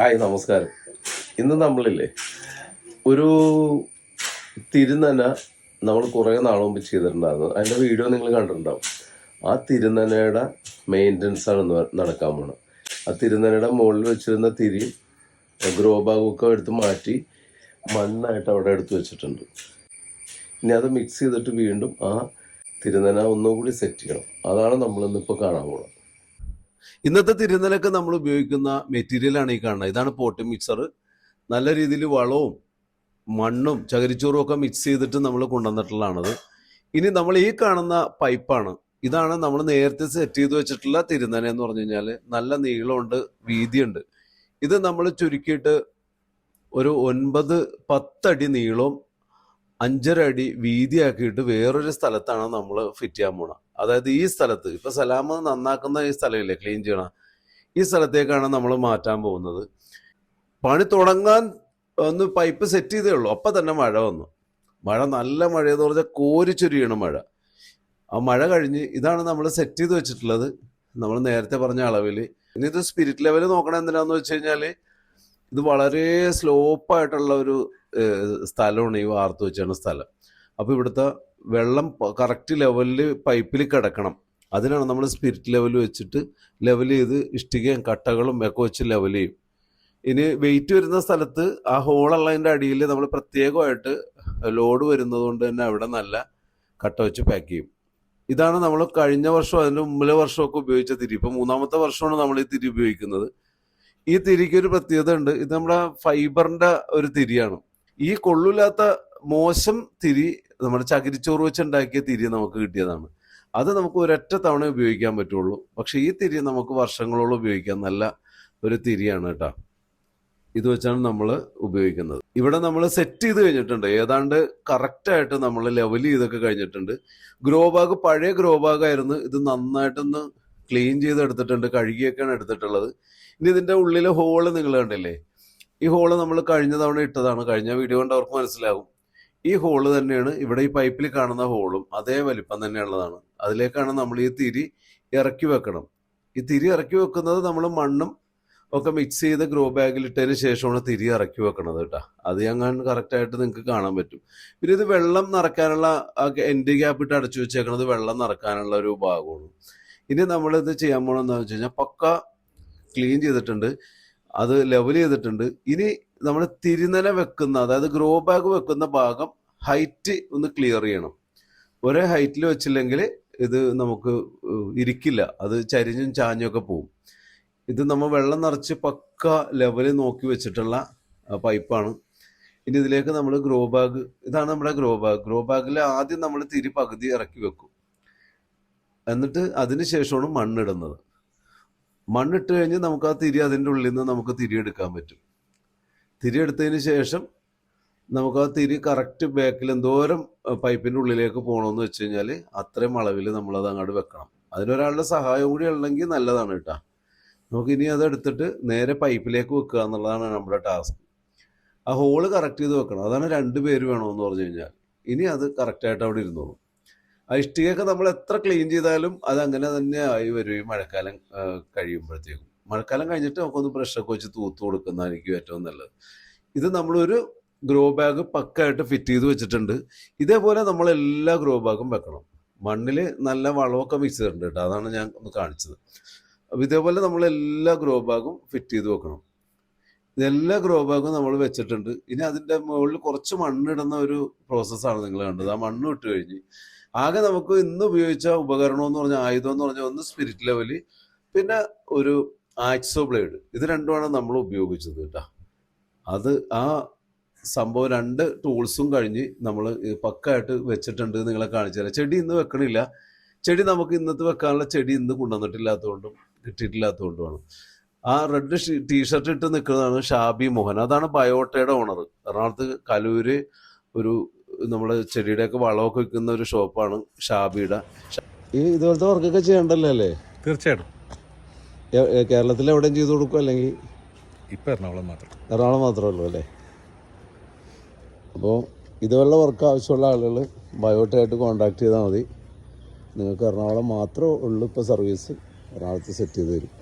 Hi നമസ്കാരം. ഇന്ന് നമ്മളില്ലേ ഒരു തിരുനന നമ്മൾ കുറേ നാൾ മുമ്പ് ചെയ്തിട്ടുണ്ടായിരുന്നു. അതിന്റെ വീഡിയോ നിങ്ങൾ കണ്ടിട്ടുണ്ടാവും. ആ തിരുനനയുടെ മെയിന്റനൻസ് ആണ് നടക്കാൻ പോണത്. ആ തിരുനനയുടെ മുകളിൽ വെച്ചിരുന്ന തിരി ഗ്രോ ബാഗൊക്കെ എടുത്ത് മാറ്റി മണ്ണായിട്ട് അവിടെ എടുത്തു വെച്ചിട്ടുണ്ട്. ഇനി അത് മിക്സ് ചെയ്തിട്ട് വീണ്ടും ആ തിരുനന ഒന്നുകൂടി സെറ്റ് ചെയ്യണം. അതാണ് നമ്മളിന്നിപ്പോൾ കാണാൻ പോകുന്നത് ഇന്നത്തെ തിരുനലക്ക് നമ്മൾ ഉപയോഗിക്കുന്ന മെറ്റീരിയലാണ് ഈ കാണുന്നത്. ഇതാണ് പോട്ട് മിക്സർ നല്ല രീതിയിൽ വളവും മണ്ണും ചകിരിച്ചോറും ഒക്കെ മിക്സ് ചെയ്തിട്ട് നമ്മൾ കൊണ്ടുവന്നിട്ടുള്ളതാണത്. ഇനി നമ്മൾ ഈ കാണുന്ന പൈപ്പാണ് ഇതാണ് നമ്മൾ നേരത്തെ സെറ്റ് ചെയ്ത് വെച്ചിട്ടുള്ള തിരുനന എന്ന് പറഞ്ഞു കഴിഞ്ഞാൽ നല്ല നീളമുണ്ട് വീതിയുണ്ട്. ഇത് നമ്മൾ ചുരുക്കിയിട്ട് ഒരു ഒൻപത് പത്തടി നീളവും അഞ്ചര അടി വീതിയാക്കിയിട്ട് വേറൊരു സ്ഥലത്താണ് നമ്മൾ ഫിറ്റ് ചെയ്യാൻ പോണത് അതായത് ഈ സ്ഥലത്ത് ഇപ്പൊ സലാമ് നന്നാക്കുന്ന ഈ സ്ഥലമില്ലേ ക്ലീൻ ചെയ്യണം? ഈ സ്ഥലത്തേക്കാണ് നമ്മൾ മാറ്റാൻ പോകുന്നത്. പണി തുടങ്ങാൻ ഒന്ന് പൈപ്പ് സെറ്റ് ചെയ്തേ ഉള്ളൂ. അപ്പൊ തന്നെ മഴ വന്നു. മഴ നല്ല മഴയെന്ന് പറഞ്ഞാൽ കോരിച്ചൊരിയാണ് മഴ. ആ മഴ കഴിഞ്ഞ് ഇതാണ് നമ്മൾ സെറ്റ് ചെയ്ത് വെച്ചിട്ടുള്ളത്. നമ്മൾ നേരത്തെ പറഞ്ഞ അളവിൽ ഇനി ഇത് സ്പിരിറ്റ് ലെവൽ നോക്കണം എന്തിനാന്ന് വെച്ച് കഴിഞ്ഞാൽ ഇത് വളരെ സ്ലോപ്പായിട്ടുള്ള ഒരു സ്ഥലമാണ് ഈ വാർത്ത് വെച്ചാണ് സ്ഥലം. അപ്പോൾ ഇവിടുത്തെ വെള്ളം കറക്റ്റ് ലെവലിൽ പൈപ്പിൽ കിടക്കണം. അതിനാണ് നമ്മൾ സ്പിരിറ്റ് ലെവൽ വെച്ചിട്ട് ലെവൽ ചെയ്ത് ഇഷ്ടികയും കട്ടകളും ഒക്കെ വെച്ച് ലെവൽ ചെയ്യും. ഇനി വെയിറ്റ് വരുന്ന സ്ഥലത്ത് ആ ഹോളുള്ളതിന്റെ അടിയിൽ നമ്മൾ പ്രത്യേകമായിട്ട് ലോഡ് വരുന്നത് കൊണ്ട് തന്നെ അവിടെ നല്ല കട്ട വെച്ച് പാക്ക് ചെയ്യും. ഇതാണ് നമ്മൾ കഴിഞ്ഞ വർഷം അതിന്റെ മുമ്പിലെ വർഷമൊക്കെ ഉപയോഗിച്ച തിരി. ഇപ്പം മൂന്നാമത്തെ വർഷമാണ് നമ്മൾ ഈ തിരി ഉപയോഗിക്കുന്നത്. ഈ തിരിക്ക് ഒരു പ്രത്യേകത ഉണ്ട്. ഇത് നമ്മുടെ ഫൈബറിന്റെ ഒരു തിരിയാണ്. ഈ കൊള്ളില്ലാത്ത മോശം തിരി നമ്മുടെ ചകിരിച്ചോറ് വെച്ചുണ്ടാക്കിയ തിരി നമുക്ക് കിട്ടിയതാണ്. അത് നമുക്ക് ഒരൊറ്റ തവണ ഉപയോഗിക്കാൻ പറ്റുള്ളൂ. പക്ഷെ ഈ തിരി നമുക്ക് വർഷങ്ങളോളം ഉപയോഗിക്കാൻ നല്ല ഒരു തിരിയാണ് കേട്ടോ. ഇത് വെച്ചാണ് നമ്മൾ ഉപയോഗിക്കുന്നത്. ഇവിടെ നമ്മൾ സെറ്റ് ചെയ്ത് കഴിഞ്ഞിട്ടുണ്ട്. ഏതാണ്ട് കറക്റ്റായിട്ട് നമ്മൾ ലെവൽ ചെയ്തൊക്കെ കഴിഞ്ഞിട്ടുണ്ട്. ഗ്രോ ബാഗ് പഴയ ഗ്രോ ബാഗ് ആയിരുന്നു. ഇത് നന്നായിട്ടൊന്ന് ക്ലീൻ ചെയ്ത് എടുത്തിട്ടുണ്ട് കഴുകിയൊക്കെയാണ് എടുത്തിട്ടുള്ളത്. ഇനി ഇതിന്റെ ഉള്ളിലെ ഹോൾ നിങ്ങൾ കണ്ടില്ലേ? ഈ ഹോൾ നമ്മൾ കഴിഞ്ഞ തവണ ഇട്ടതാണ്. കഴിഞ്ഞ വീഡിയോ കൊണ്ട് അവർക്ക് മനസ്സിലാകും ഈ ഹോൾ തന്നെയാണ് ഇവിടെ ഈ പൈപ്പിൽ കാണുന്ന ഹോളും അതേ വലിപ്പം തന്നെയുള്ളതാണ്. അതിലേക്കാണ് നമ്മൾ ഈ തിരി ഇറക്കി വെക്കണം. ഈ തിരി ഇറക്കി വെക്കുന്നത് നമ്മൾ മണ്ണും ഒക്കെ മിക്സ് ചെയ്ത് ഗ്രോ ബാഗിൽ ഇട്ടതിന് ശേഷമാണ് തിരി ഇറക്കി വെക്കണത് കേട്ടോ. അത് ഞാൻ കറക്റ്റായിട്ട് നിങ്ങൾക്ക് കാണാൻ പറ്റും. പിന്നെ ഇത് വെള്ളം നിറക്കാനുള്ള എൻഡ് ഗ്യാപ്പ് ഇട്ട് അടച്ചു വെച്ചേക്കണത് വെള്ളം നിറക്കാനുള്ള ഒരു ഭാഗമാണ്. ഇനി നമ്മളിത് ചെയ്യാൻ പോകണമെന്ന് വെച്ച് കഴിഞ്ഞാൽ പക്ക ക്ലീൻ ചെയ്തിട്ടുണ്ട്. അത് ലെവൽ ചെയ്തിട്ടുണ്ട്. ഇനി നമ്മൾ തിരുനന വെക്കുന്ന അതായത് ഗ്രോ ബാഗ് വെക്കുന്ന ഭാഗം ഹൈറ്റ് ഒന്ന് ക്ലിയർ ചെയ്യണം. ഒരേ ഹൈറ്റിൽ വെച്ചില്ലെങ്കിൽ ഇത് നമുക്ക് ഇരിക്കില്ല. അത് ചരിഞ്ഞും ചാഞ്ഞും ഒക്കെ പോവും. ഇത് നമ്മൾ വെള്ളം നിറച്ച് പക്ക ലെവൽ നോക്കി വെച്ചിട്ടുള്ള പൈപ്പാണ് ഇനി ഇതിലേക്ക് നമ്മൾ ഗ്രോ ബാഗ് ഇതാണ് നമ്മുടെ ഗ്രോ ബാഗ് ഗ്രോ ബാഗിൽ ആദ്യം നമ്മൾ തിരി പകുതി ഇറക്കി വെക്കും. എന്നിട്ട് അതിന് ശേഷമാണ് മണ്ണിടുന്നത്. മണ്ണിട്ട് കഴിഞ്ഞ് നമുക്ക് ആ തിരി അതിന്റെ ഉള്ളിൽ നിന്ന് നമുക്ക് തിരിയെടുക്കാൻ പറ്റും. തിരിയെടുത്തതിന് ശേഷം നമുക്ക് ആ തിരി കറക്റ്റ് ബാക്കിൽ എന്തോരം പൈപ്പിന്റെ ഉള്ളിലേക്ക് പോകണമെന്ന് വെച്ച് കഴിഞ്ഞാൽ അത്രയും അളവിൽ നമ്മളത് അങ്ങോട്ട് വെക്കണം. അതിനൊരാളുടെ സഹായം കൂടി ഉള്ളെങ്കിൽ നല്ലതാണ് കേട്ടോ. നമുക്ക് ഇനി അത് എടുത്തിട്ട് നേരെ പൈപ്പിലേക്ക് വെക്കുക എന്നുള്ളതാണ് നമ്മുടെ ടാസ്ക് ആ ഹോൾ കറക്റ്റ് ചെയ്ത് വെക്കണം. അതാണ് രണ്ട് പേര് വേണമെന്ന് പറഞ്ഞു കഴിഞ്ഞാൽ. ഇനി അത് കറക്റ്റായിട്ട് അവിടെ ഇരുന്നോളും. ആ ഇഷ്ടികയൊക്കെ നമ്മൾ എത്ര ക്ലീൻ ചെയ്താലും അത് അങ്ങനെ തന്നെ ആയി വരും ഈ മഴക്കാലം കഴിയുമ്പോഴത്തേക്കും. മഴക്കാലം കഴിഞ്ഞിട്ട് നമുക്കൊന്ന് ബ്രഷൊക്കെ വെച്ച് തൂത്ത് കൊടുക്കുന്നതായിരിക്കും ഏറ്റവും നല്ലത്. ഇത് നമ്മളൊരു ഗ്രോ ബാഗ് പക്കായിട്ട് ഫിറ്റ് ചെയ്ത് വെച്ചിട്ടുണ്ട്. ഇതേപോലെ നമ്മൾ എല്ലാ ഗ്രോ ബാഗും വെക്കണം. മണ്ണിൽ നല്ല വളമൊക്കെ മിക്സ് ചെയ്തിട്ടുണ്ട് കേട്ടോ. അതാണ് ഞാൻ ഒന്ന് കാണിച്ചത്. അപ്പോൾ ഇതേപോലെ നമ്മൾ എല്ലാ ഗ്രോ ബാഗും ഫിറ്റ് ചെയ്ത് വെക്കണം. ഇതെല്ലാ ഗ്രോ ബാഗും നമ്മൾ വെച്ചിട്ടുണ്ട്. ഇനി അതിന്റെ മുകളിൽ കുറച്ച് മണ്ണിടുന്ന ഒരു പ്രോസസ്സാണ് നിങ്ങൾ കണ്ടത്. ആ മണ്ണ് ഇട്ട് കഴിഞ്ഞ് ആകെ നമുക്ക് ഇന്ന് ഉപയോഗിച്ച ഉപകരണം എന്ന് പറഞ്ഞാൽ ആയുധം എന്ന് പറഞ്ഞാൽ ഒന്ന് സ്പിരിറ്റ് ലെവൽ പിന്നെ ഒരു ആക്സോ ബ്ലേഡ് ഇത് രണ്ടുമാണ് നമ്മൾ ഉപയോഗിച്ചത് കേട്ടോ. അത് ആ സംഭവം രണ്ട് ടൂൾസും കഴിഞ്ഞ് നമ്മൾ പക്കായിട്ട് വെച്ചിട്ടുണ്ട് നിങ്ങളെ കാണിച്ചു തരാം. ചെടി ഇന്ന് വെക്കണില്ല. ചെടി നമുക്ക് ഇന്നത്തെ വെക്കാനുള്ള ചെടി ഇന്ന് കൊണ്ടുവന്നിട്ടില്ലാത്തതുകൊണ്ടും കിട്ടിയിട്ടില്ലാത്തതുകൊണ്ടുമാണ്. ആ റെഡ് ടീഷർട്ട് ഇട്ട് നിൽക്കുന്നതാണ് ഷാബി മോഹൻ. അതാണ് ബയോട്ടയുടെ ഓണർ എറണാകുളത്ത് കലൂര് ഒരു നമ്മുടെ ചെടിയുടെയൊക്കെ വളമൊക്കെ വെക്കുന്ന ഒരു ഷോപ്പാണ് ഷാബിയുടെ. ഈ ഇതുപോലത്തെ വർക്കൊക്കെ ചെയ്യണ്ടല്ലോ അല്ലേ? തീർച്ചയായിട്ടും. കേരളത്തിൽ എവിടെയും ചെയ്തു കൊടുക്കും അല്ലെങ്കിൽ? ഇപ്പം എറണാകുളം മാത്രം. എറണാകുളം മാത്രമേ ഉള്ളൂ അല്ലേ? അപ്പോൾ ഇതുപോലുള്ള വർക്ക് ആവശ്യമുള്ള ആളുകൾ ബയോട്ടായിട്ട് കോൺടാക്ട് ചെയ്താൽ മതി. നിങ്ങൾക്ക് എറണാകുളം മാത്രമേ ഉള്ളൂ ഇപ്പോൾ സർവീസ് എറണാകുളത്ത് സെറ്റ് ചെയ്ത് തരും.